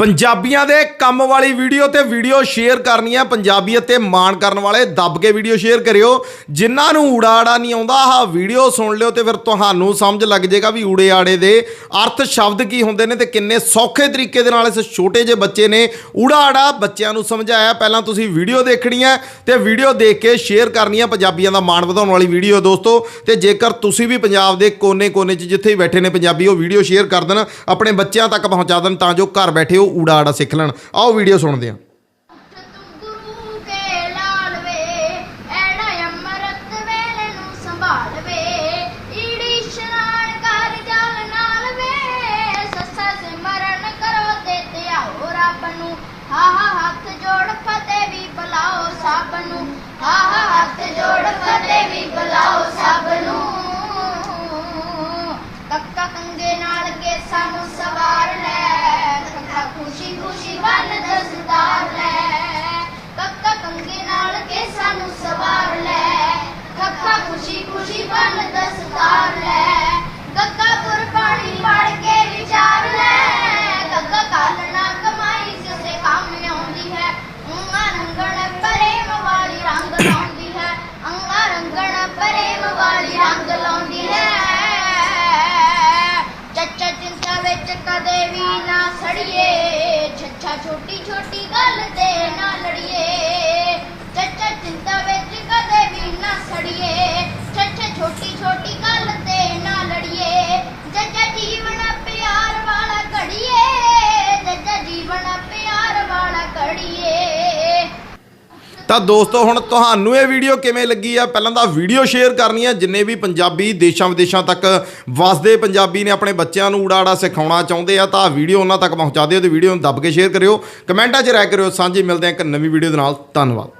ਪੰਜਾਬੀਆਂ ਦੇ ਕੰਮ ਵਾਲੀ ਵੀਡੀਓ ਤੇ ਵੀਡੀਓ ਸ਼ੇਅਰ ਕਰਨੀ ਹੈ ਪੰਜਾਬੀਅਤ ਤੇ ਮਾਣ ਕਰਨ ਵਾਲੇ ਦੱਬ ਕੇ ਵੀਡੀਓ ਸ਼ੇਅਰ ਕਰਿਓ। ਜਿਨ੍ਹਾਂ ਨੂੰ ਊੜਾ-ਆੜਾ ਨਹੀਂ ਆਉਂਦਾ, ਆਹ ਵੀਡੀਓ ਸੁਣ ਲਿਓ ਤੇ ਫਿਰ ਤੁਹਾਨੂੰ ਸਮਝ ਲੱਗ ਜਾਏਗਾ ਵੀ ਊੜੇ-ਆੜੇ ਦੇ ਅਰਥ ਸ਼ਬਦ ਕੀ ਹੁੰਦੇ ਨੇ ਤੇ ਕਿੰਨੇ ਸੌਖੇ ਤਰੀਕੇ ਦੇ ਨਾਲ ਇਸ ਛੋਟੇ ਜਿਹੇ ਬੱਚੇ ਨੇ ਊੜਾ-ਆੜਾ ਬੱਚਿਆਂ ਨੂੰ ਸਮਝਾਇਆ। ਪਹਿਲਾਂ ਤੁਸੀਂ ਵੀਡੀਓ ਦੇਖਣੀ ਹੈ ਤੇ ਵੀਡੀਓ ਦੇਖ ਕੇ ਸ਼ੇਅਰ ਕਰਨੀ ਹੈ ਪੰਜਾਬੀਆਂ ਦਾ ਮਾਣ ਵਧਾਉਣ ਵਾਲੀ ਵੀਡੀਓ ਦੋਸਤੋ। ਤੇ ਜੇਕਰ ਤੁਸੀਂ ਵੀ ਪੰਜਾਬ ਦੇ ਕੋਨੇ-ਕੋਨੇ 'ਚ ਜਿੱਥੇ ਵੀ ਬੈਠੇ ਨੇ ਪੰਜਾਬੀ, ਉਹ ਵੀਡੀਓ ਸ਼ੇਅਰ ਕਰ ਦੇਣ, ਆਪਣੇ ਬੱਚਿਆਂ ਤੱਕ ਪਹੁੰਚਾ ਦੇਣ ਤਾਂ ਜੋ ਘਰ ਬੈਠੇ ਉਹ ਊੜਾ-ਆੜਾ ਸਿੱਖ ਲੈਣ ਆਓ ਵੀਡੀਓ ਸੁਣਦੇ ਹਾਂ ਨੂੰ ਸੰਭਾਲ ਕਰੋ ਤੇ ਹੱਥ ਜੋੜ ਫਤਿਹ ਵੀ ਬੁਲਾਓ ਸਭ ਨੂੰ ਹਾ ਰੰਗ ਲਾਉਂਦੀ ਹੈ ਚੱਚਾ ਚਿੰਤਾ ਵਿੱਚ ਕਦੇ ਵੀ ਨਾ ਸੜੀਏ। ਛੱਛਾ ਛੋਟੀ ਛੋਟੀ ਗੱਲ ਤੇ ਨਾ ਲੜੀਏ। ਤਾਂ ਦੋਸਤੋ, ਹੁਣ ਤੁਹਾਨੂੰ ਇਹ ਵੀਡੀਓ ਕਿਵੇਂ ਲੱਗੀ ਆ? ਪਹਿਲਾਂ ਤਾਂ ਵੀਡੀਓ ਸ਼ੇਅਰ ਕਰਨੀ ਆ। ਜਿੰਨੇ ਵੀ ਪੰਜਾਬੀ ਦੇਸ਼ਾਂ ਵਿਦੇਸ਼ਾਂ ਤੱਕ ਵਸਦੇ ਪੰਜਾਬੀ ਨੇ ਆਪਣੇ ਬੱਚਿਆਂ ਨੂੰ ਊੜਾ-ਆੜਾ ਸਿਖਾਉਣਾ ਚਾਹੁੰਦੇ ਆ, ਤਾਂ ਵੀਡੀਓ ਉਹਨਾਂ ਤੱਕ ਪਹੁੰਚਾ ਦਿਓ ਤੇ ਵੀਡੀਓ ਨੂੰ ਦੱਬ ਕੇ ਸ਼ੇਅਰ ਕਰਿਓ। ਕਮੈਂਟਾਂ 'ਚ ਰਾਏ ਕਰਿਓ। ਸਾਂਝੀ ਮਿਲਦੇ ਆ ਇੱਕ ਨਵੀਂ ਵੀਡੀਓ ਦੇ ਨਾਲ। ਧੰਨਵਾਦ।